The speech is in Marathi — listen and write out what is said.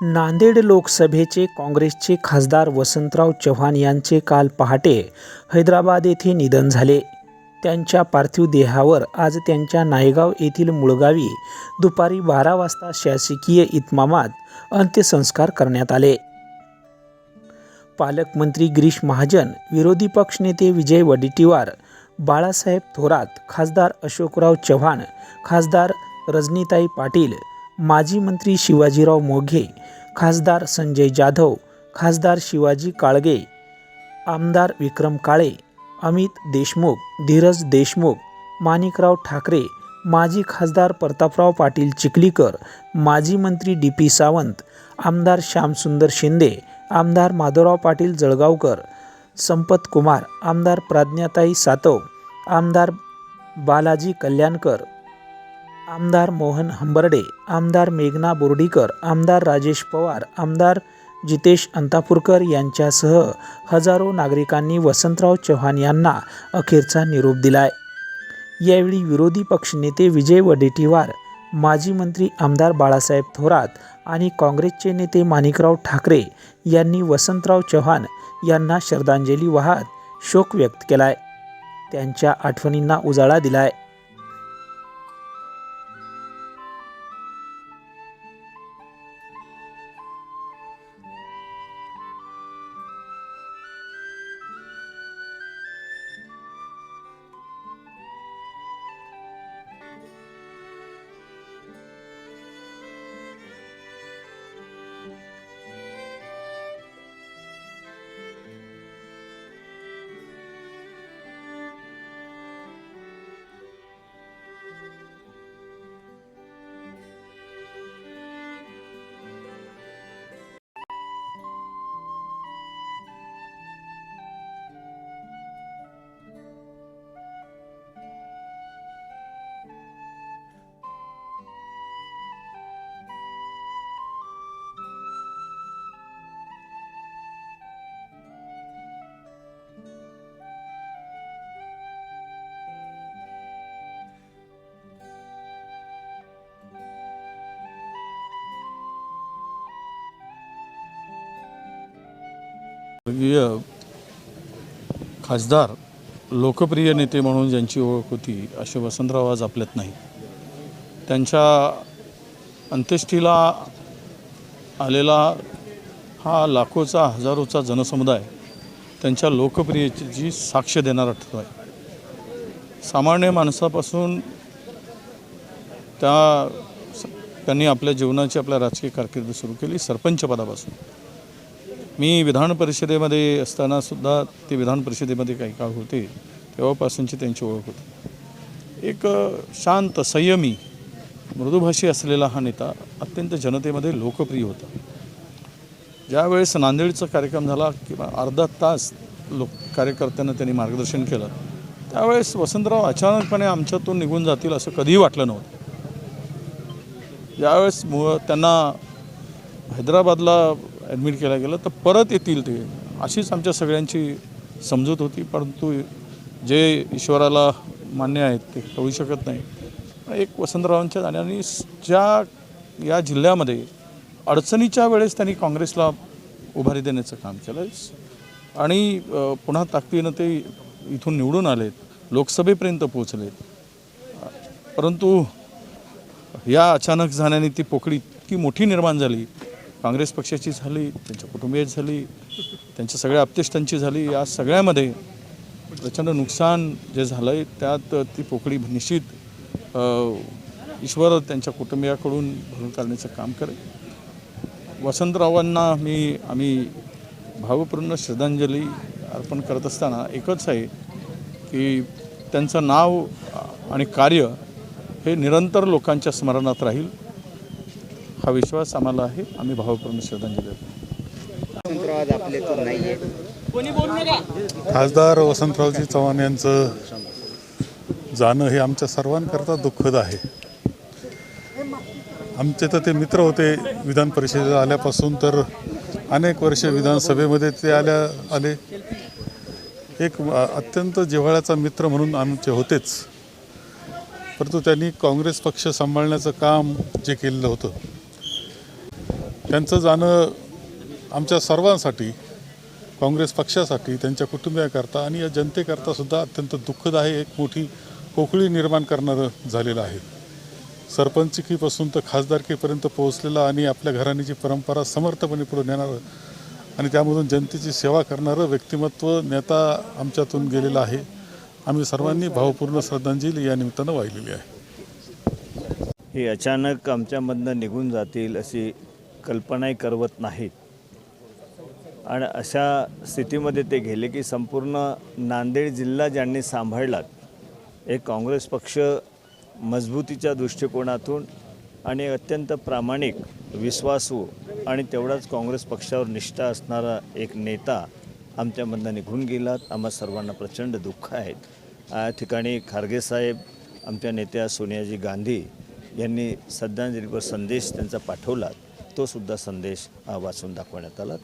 नांदेड लोकसभेचे काँग्रेसचे खासदार वसंतराव चव्हाण यांचे काल पहाटे हैदराबाद येथे निधन झाले. त्यांच्या पार्थिव देहावर आज त्यांच्या नायगाव येथील मुळगावी दुपारी बारा वाजता शासकीय इतमामात अंत्यसंस्कार करण्यात आले. पालकमंत्री गिरीश महाजन विरोधी पक्षनेते विजय वडेट्टीवार बाळासाहेब थोरात खासदार अशोकराव चव्हाण खासदार रजनीताई पाटील माजी मंत्री शिवाजीराव मोघे खासदार संजय जाधव खासदार शिवाजी काळगे आमदार विक्रम काळे अमित देशमुख धीरज देशमुख माणिकराव ठाकरे माजी खासदार प्रतापराव पाटील चिखलीकर माजी मंत्री डी पी सावंत आमदार श्यामसुंदर शिंदे आमदार माधवराव पाटील जळगावकर संपत कुमार आमदार प्राज्ञाताई सातव आमदार बालाजी कल्याणकर आमदार मोहन हंबर्डे आमदार मेघना बोर्डीकर आमदार राजेश पवार आमदार जितेश अंतापूरकर यांच्यासह हजारो नागरिकांनी वसंतराव चव्हाण यांना अखेरचा निरोप दिलाय. यावेळी विरोधी पक्षनेते विजय वडेट्टीवार माजी मंत्री आमदार बाळासाहेब थोरात आणि काँग्रेसचे नेते माणिकराव ठाकरे यांनी वसंतराव चव्हाण यांना श्रद्धांजली वाहत शोक व्यक्त केलाय. त्यांच्या आठवणींना उजाळा दिलाय. स्वर्गीय खासदार लोकप्रिय नेते म्हणून ज्यांची ओळख होती असे वसंतराव आज आपल्यात नाही. त्यांच्या अंत्येष्टीला आलेला हा लाखोचा हजारोचा जनसमुदाय त्यांच्या लोकप्रियतेची साक्ष देणारा ठरतो आहे सामान्य माणसापासून त्या त्यांनी आपल्या जीवनाची आपल्या राजकीय कारकीर्द सुरू केली सरपंच पदापासून. मी विधान परिषदेमध्ये असताना सुद्धा ते विधान परिषदेमध्ये काही काळ होते तेव्हापासूनची त्यांची ओळख होती. एक शांत संयमी मृदुभाषी असलेला हा नेता अत्यंत जनतेमध्ये लोकप्रिय होता. ज्यावेळेस नांदेडचा कार्यक्रम झाला किंवा अर्धा तास लोक कार्यकर्त्यांना त्यांनी मार्गदर्शन केलं त्यावेळेस वसंतराव अचानकपणे आमच्यातून निघून जातील असं कधीही वाटलं नव्हतं. ज्यावेळेस मु त्यांना हैदराबादला ॲडमिट केलं गेलं तर परत येतील ते. अशीच आमच्या सगळ्यांची समजूत होती परंतु जे ईश्वराला मान्य आहेत ते कळू शकत नाही. एक वसंतरावांच्या जाण्याने ज्या या जिल्ह्यामध्ये अडचणीच्या वेळेस त्यांनी काँग्रेसला उभारी देण्याचं काम केलं आणि पुन्हा ताकदीनं ते इथून निवडून आलेत लोकसभेपर्यंत पोचलेत परंतु या अचानक झाल्याने ती पोकळी इतकी मोठी निर्माण झाली काँग्रेस पक्षाची झाली त्यांच्या कुटुंबियाची झाली त्यांच्या सगळ्या अपतेष्टांची झाली या सगळ्यामध्ये प्रचंड नुकसान जे झालं आहे त्यात ती पोकळी निश्चित ईश्वर त्यांच्या कुटुंबियाकडून भरून काढण्याचं काम करेल. वसंतरावांना मी आम्ही भावपूर्ण श्रद्धांजली अर्पण करत असताना एकच आहे की त्यांचं नाव आणि कार्य हे निरंतर लोकांच्या स्मरणात राहील. हा विश्वास आम्हाला आहे. आम्ही भावपूर्ण श्रद्धांजली नाहीये. खासदार वसंतरावजी चव्हाण यांचं जाणं हे आमच्या सर्वांकरता दुःखद आहे. आमचे तर ते मित्र होते विधान परिषदेला आल्यापासून तर अनेक वर्ष विधानसभेमध्ये ते आल्या आले. एक अत्यंत जिव्हाळ्याचा मित्र म्हणून आमचे होतेच. परंतु त्यांनी काँग्रेस पक्ष सांभाळण्याचं काम जे केलेलं होतं त्यांचं जाणं आमच्या सर्वांसाठी काँग्रेस पक्षासाठी त्यांच्या कुटुंबियाकरता आणि या जनतेकरता सुद्धा अत्यंत दुःखद आहे एक मोठी पोकळी निर्माण करणारं झालेलं आहे. सरपंचकीपासून तर खासदारकीपर्यंत पोहोचलेला आणि आपल्या घराण्याची परंपरा समर्थपणे पुढे नेणारं आणि त्यामधून जनतेची सेवा करणारं व्यक्तिमत्व नेता आमच्यातून गेलेला आहे. आम्ही सर्वांनी भावपूर्ण श्रद्धांजली या निमित्तानं वाहिलेली आहे. हे अचानक आमच्यामधनं निघून जातील अशी कल्पनाही करवत नाहीत. आणि अशा स्थितीमध्ये ते गेले की संपूर्ण नांदेड जिल्हा ज्यांनी सांभाळलात एक काँग्रेस पक्ष मजबूतीच्या दृष्टिकोनातून आणि अत्यंत प्रामाणिक विश्वासू आणि तेवढाच काँग्रेस पक्षावर निष्ठा असणारा एक नेता आमच्यामधनं निघून गेलात. आम्हा सर्वांना प्रचंड दुःख आहेत या ठिकाणी खारगे साहेब आमच्या नेत्या सोनियाजी गांधी यांनी श्रद्धांजलीपर संदेश त्यांचा पाठवलात. तो सुद्धा संदेश वाचून दाखवण्यात आला.